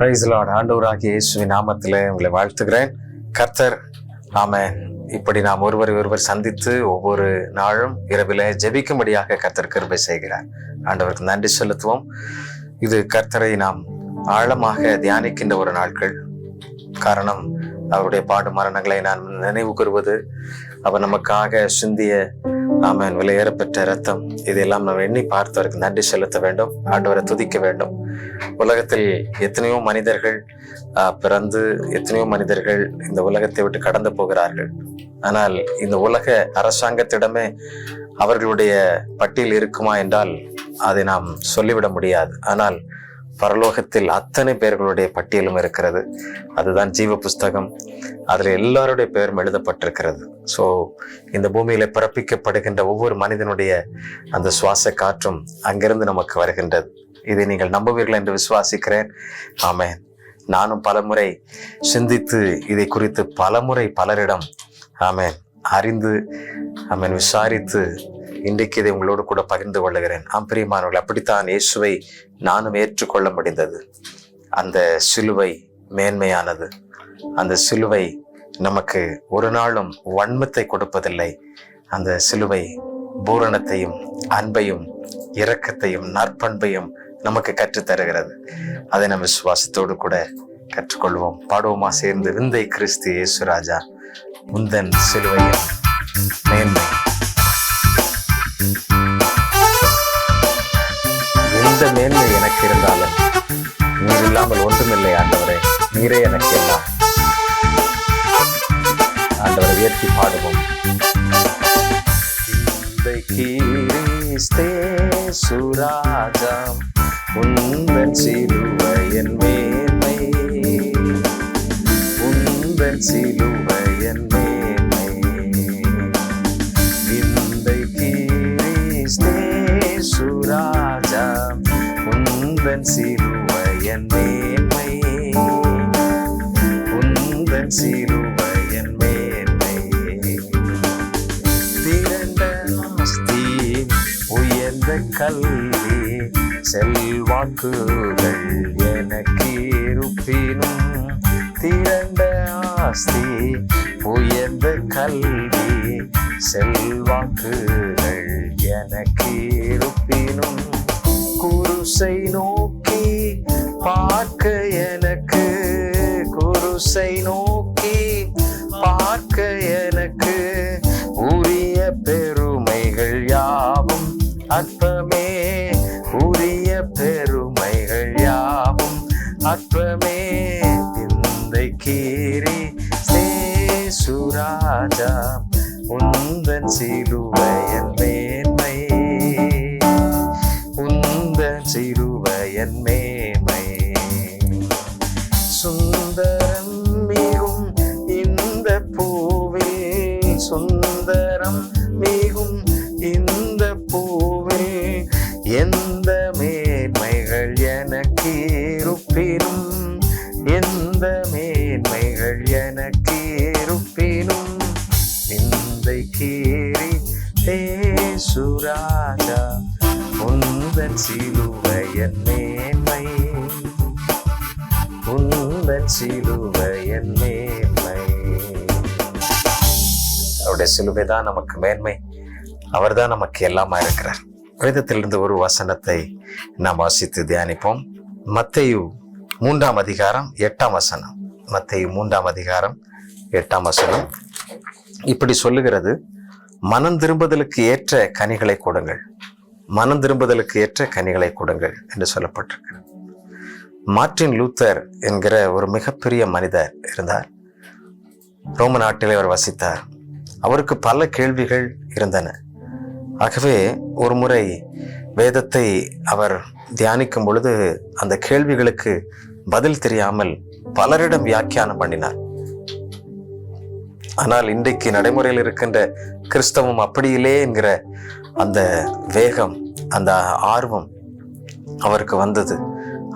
Price Lord ஆண்டவராகிய இயேசுவின் நாமத்தில் உங்களை வாழ்த்துகிறேன். கர்த்தர் நாம இப்படி நாம் ஒருவரை ஒருவர் சந்தித்து ஒவ்வொரு நாளும் இரவிலே ஜெபிக்கும்படியாக கர்த்தர் கிருபை செய்கிறார். ஆண்டவருக்கு நன்றி செலுத்துவோம். இது கர்த்தரை நாம் ஆழமாக தியானிக்கின்ற ஒரு நாட்கள். காரணம் அவருடைய பாடு மரணங்களை நான் நினைவு கூறுவது அவர் நமக்காக சிந்திய ஆமன் விலையேறப்பெற்ற ரத்தம் இதெல்லாம் நம்ம எண்ணி பார்த்தவருக்கு நன்றி செலுத்த வேண்டும் ஆண்டவரை துதிக்க வேண்டும். உலகத்தில் எத்தனையோ மனிதர்கள் பிறந்து எத்தனையோ மனிதர்கள் இந்த உலகத்தை விட்டு கடந்து போகிறார்கள். ஆனால் இந்த உலக அரசாங்கத்திடமே அவர்களுடைய பட்டியல் இருக்குமா என்றால் அதை நாம் சொல்லிவிட முடியாது. ஆனால் பரலோகத்தில் அத்தனை பேர்களுடைய பட்டியலும் இருக்கிறது. அதுதான் ஜீவ புஸ்தகம். அதில் எல்லாருடைய பெயரும் எழுதப்பட்டிருக்கிறது. ஸோ இந்த பூமியில பிறப்பிக்கப்படுகின்ற ஒவ்வொரு மனிதனுடைய அந்த சுவாச காற்றும் அங்கிருந்து நமக்கு வருகின்றது. இதை நீங்கள் நம்புவீர்கள் என்று விசுவாசிக்கிறேன். ஆமேன். நானும் பலமுறை சிந்தித்து இதை குறித்து பலமுறை பலரிடம் ஆமேன் அறிந்து ஆமென் விசாரித்து இன்றைக்கு இதை உங்களோடு கூட பகிர்ந்து கொள்ளுகிறேன். ஆம் பிரியமானவர்கள் அப்படித்தான் இயேசுவை நானும் ஏற்றுக்கொள்ள முடிந்தது. அந்த சிலுவை மேன்மையானது. அந்த சிலுவை நமக்கு ஒரு நாளும் வன்மத்தை கொடுப்பதில்லை. அந்த சிலுவை பூரணத்தையும் அன்பையும் இரக்கத்தையும் நற்பண்பையும் நமக்கு கற்றுத் தருகிறது அதை நம்ம விசுவாசத்தோடு கூட கற்றுக்கொள்வோம். பாடுவோமா? சேர்ந்து விந்தை கிறிஸ்து இயேசுராஜா முந்தன் சிலுவையின் மேன்மை. எனக்கு இருந்தாலும் நீர் இல்லாமல் ஒன்றுமில்லை ஆண்டவரே. நீரே எனக்கு எல்லாம் ஆண்டவரை உயர்த்தி பாடுவோம். சுராஜாம். உந்தன் சிலுவையன் மேன்மை. உந்தன் சிலுவையன் உந்தன் சிலுவையன் மேன்மை. உந்தன் சிலுவையன் மேன்மை. திரண்ட ஆஸ்தி உயர்ந்த கல்வி செல்வாக்குகள் எனக்கு இருப்பினும். திரண்ட ஆஸ்தி உயர்ந்த கல்வி செல்வாக்குகள் எனக்கு இருப்பினும். குருசை நோக்கி பார்க்க எனக்கு குருசை நோக்கி பார்க்க எனக்கு உரிய பெருமைகள் யாவும் அற்பமே உரிய பெருமைகள் யாவும் அற்பமே. விந்தை கீரி சுராஜா உந்தன் சிலுவையன் மே சுந்தரம் மிகும் இந்த பூவே எந்த மேன்மைகள் எனக்கு இருப்பினும் எந்த மேன்மைகள் எனக்கு இருப்பினும் இந்த கீறி தேசுராஜா உந்தன் சிலுவையன் மேன்மை உந்தன் சிலுவையன் மேன்மை. அவருடைய சிலுவை தான் நமக்கு மேன்மை. அவர்தான் நமக்கு எல்லாமா இருக்கிறார். வேதத்திலிருந்து ஒரு வசனத்தை நாம் வாசித்து தியானிப்போம். மத்தையு மூன்றாம் அதிகாரம் எட்டாம் வசனம். மத்தையு மூன்றாம் அதிகாரம் எட்டாம் வசனம். இப்படி சொல்லுகிறது மனம் திரும்புதலுக்கு ஏற்ற கனிகளை கொடுங்கள். மனம் திரும்புதலுக்கு ஏற்ற கனிகளை கொடுங்கள் என்று சொல்லப்பட்டிருக்கிறது. மார்ட்டின் லூத்தர் என்கிற ஒரு மிகப்பெரிய மனிதர் இருந்தார். ரோம நாட்டிலே அவர் வசித்தார். அவருக்கு பல கேள்விகள் இருந்தன. ஆகவே ஒரு முறை வேதத்தை அவர் தியானிக்கும் பொழுது அந்த கேள்விகளுக்கு பதில் தெரியாமல் பலரிடம் வியாக்கியானம் பண்ணினார். ஆனால் இன்றைக்கு நடைமுறையில் இருக்கின்ற கிறிஸ்தவம் அப்படியிலே என்கிற அந்த வேகம் அந்த ஆர்வம் அவருக்கு வந்தது.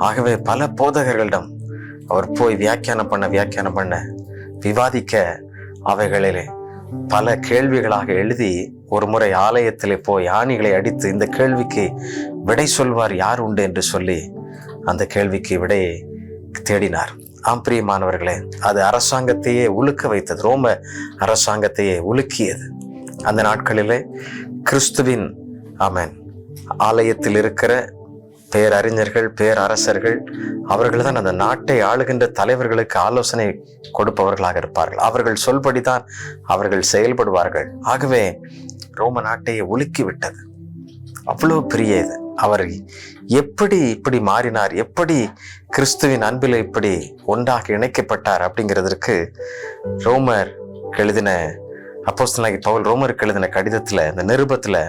ஆகவே பல போதகர்களிடம் அவர் போய் வியாக்கியானம் பண்ண வியாக்கியானம் பண்ண விவாதிக்க அவைகளிலே பல கேள்விகளாக எழுதி ஒரு முறை ஆலயத்திலே போய் யானைகளை அடித்து இந்த கேள்விக்கு விடை சொல்வார் யார் உண்டு என்று சொல்லி அந்த கேள்விக்கு விடையை தேடினார். ஆம் பிரியமானவர்களே அது அரசாங்கத்தையே உலுக்க வைத்தது. ரோம அரசாங்கத்தையே உலுக்கியது. அந்த நாட்களிலே கிறிஸ்துவின் ஆமென் ஆலயத்தில் இருக்கிற பேரறிஞர்கள் பேரரசர்கள் அவர்கள் தான் அந்த நாட்டை ஆளுகின்ற தலைவர்களுக்கு ஆலோசனை கொடுப்பவர்களாக இருப்பார்கள். அவர்கள் சொல்படிதான் அவர்கள் செயல்படுவார்கள். ஆகவே ரோம நாட்டையே ஒழுக்கி விட்டது அவ்வளோ பெரிய இது. அவர் எப்படி இப்படி மாறினார்? எப்படி கிறிஸ்துவின் அன்பில் இப்படி ஒன்றாக இணைக்கப்பட்டார் அப்படிங்கிறதற்கு ரோமர் எழுதின அப்போஸ்தலாகி பவுல் ரோமருக்கு எழுதின கடிதத்தில் இந்த நிருபத்தில்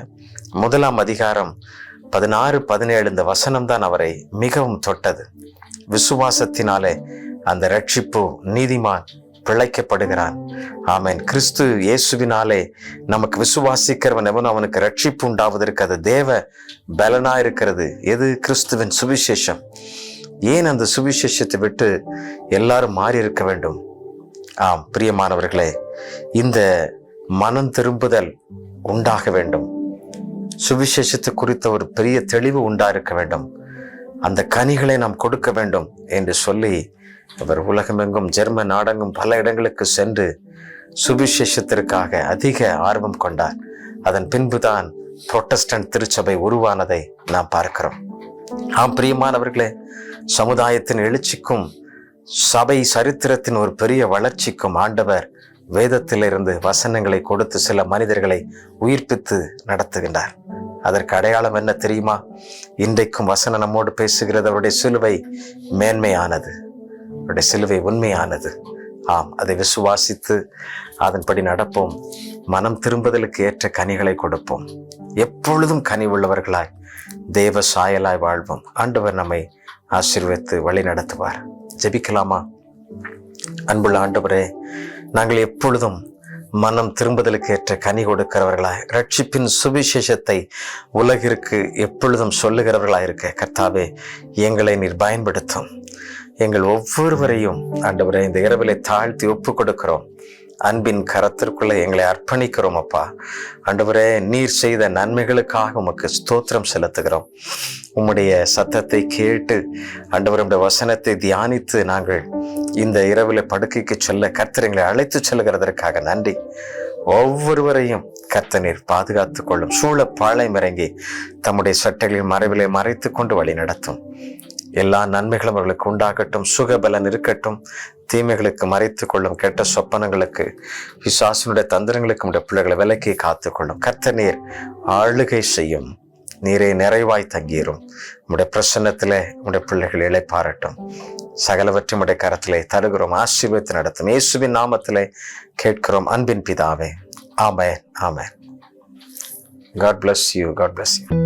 முதலாம் அதிகாரம் பதினாறு பதினேழு இந்த வசனம் தான் அவரை மிகவும் தொட்டது. விசுவாசத்தினாலே அந்த ரட்சிப்பு நீதிமான் பிழைக்கப்படுகிறான். ஆமேன். கிறிஸ்து இயேசுவினாலே நமக்கு விசுவாசிக்கிறவன் எவன் அவனுக்கு ரட்சிப்பு உண்டாவதற்கு அது தேவ பலனா இருக்கிறது. எது? கிறிஸ்துவின் சுவிசேஷம். ஏன் அந்த சுவிசேஷத்தை விட்டு எல்லாரும் மாறி இருக்க வேண்டும்? ஆம் பிரியமானவர்களே இந்த மனம் திரும்புதல் உண்டாக வேண்டும். சுவிசேஷத்தை குறித்த ஒரு பெரிய தெளிவு உண்டா இருக்க வேண்டும். அந்த கனிகளை நாம் கொடுக்க வேண்டும் என்று சொல்லி அவர் உலகமெங்கும் ஜெர்மன் நாடெங்கும் பல இடங்களுக்கு சென்று சுவிசேஷத்திற்காக அதிக ஆர்வம் கொண்டார். அதன் பின்புதான் புரொட்டஸ்டன்ட் திருச்சபை உருவானதை நாம் பார்க்கிறோம். ஆம் பிரியமானவர்களே சமுதாயத்தின் எழுச்சிக்கும் சபை சரித்திரத்தின் ஒரு பெரிய வளர்ச்சிக்கும் ஆண்டவர் வேதத்திலிருந்து வசனங்களை கொடுத்து சில மனிதர்களை உயிர்ப்பித்து நடத்துகின்றார். அதற்கு அடையாளம் என்ன தெரியுமா? இன்றைக்கும் வசனம் நம்மோடு பேசுகிறது. அவருடைய சிலுவை மேன்மையானது. அவருடைய சிலுவை உண்மையானது. ஆம் அதை விசுவாசித்து அதன்படி நடப்போம். மனம் திரும்புதலுக்கு ஏற்ற கனிகளை கொடுப்போம். எப்பொழுதும் கனி உள்ளவர்களாய் தேவ சாயலாய் வாழ்வோம். ஆண்டவர் நம்மை ஆசீர்வித்து வழி நடத்துவார். ஜெபிக்கலாமா? அன்புள்ள ஆண்டவரே நாங்கள் எப்பொழுதும் மனம் திரும்புதலுக்கு ஏற்ற கனி கொடுக்கிறவர்களாய் ரட்சிப்பின் சுவிசேஷத்தை உலகிற்கு எப்பொழுதும் சொல்லுகிறவர்களாக இருக்க கர்த்தாவே எங்களை நீர் பயன்படுத்தும். எங்கள் ஒவ்வொருவரையும் ஆண்டவரை இந்த இரவிலை தாழ்த்தி ஒப்பு கொடுக்கிறோம் அன்பின் கரத்திற்குள்ளே எங்களை அர்ப்பணிக்கிறோம் அப்பா ஆண்டவரே நீர் செய்த நன்மைகளுக்காக உமக்கு ஸ்தோத்திரம் செலுத்துகிறோம். உம்முடைய சத்தத்தை கேட்டு ஆண்டவருடைய வசனத்தை தியானித்து நாங்கள் இந்த இரவில் படுக்கைக்கு செல்ல கர்த்தர் எங்களை அழைத்து செல்கிறதற்காக நன்றி. ஒவ்வொருவரையும் கர்த்த நீர் பாதுகாத்து கொள்ளும். சூழ பாளையம் இறங்கி தம்முடைய சட்டைகளின் மறைவிலே மறைத்து கொண்டு வழி நடத்தும் எல்லா நன்மைகளும் அவர்களுக்கு உண்டாகட்டும் சுகபலன் இருக்கட்டும். தீமைகளுக்கு மறைத்து கொள்ளும் கெட்ட சொப்பனங்களுக்கு விசுவாசனுடைய தந்திரங்களுக்கு உடைய பிள்ளைகளை விலக்கி காத்து கொள்ளும். கத்த நீர் ஆளுகை செய்யும். நீரை நிறைவாய் தங்கிரும். உடைய பிரசன்னத்தில் உடைய பிள்ளைகள் இழைப்பாரட்டும் சகலவற்றும் உடைய கரத்திலே தருகிறோம் ஆசீர்வத்தை நடத்தும். இயேசுவின் நாமத்திலே கேட்கிறோம் அன்பின் பிதாவே. ஆமே ஆமே God bless you God bless you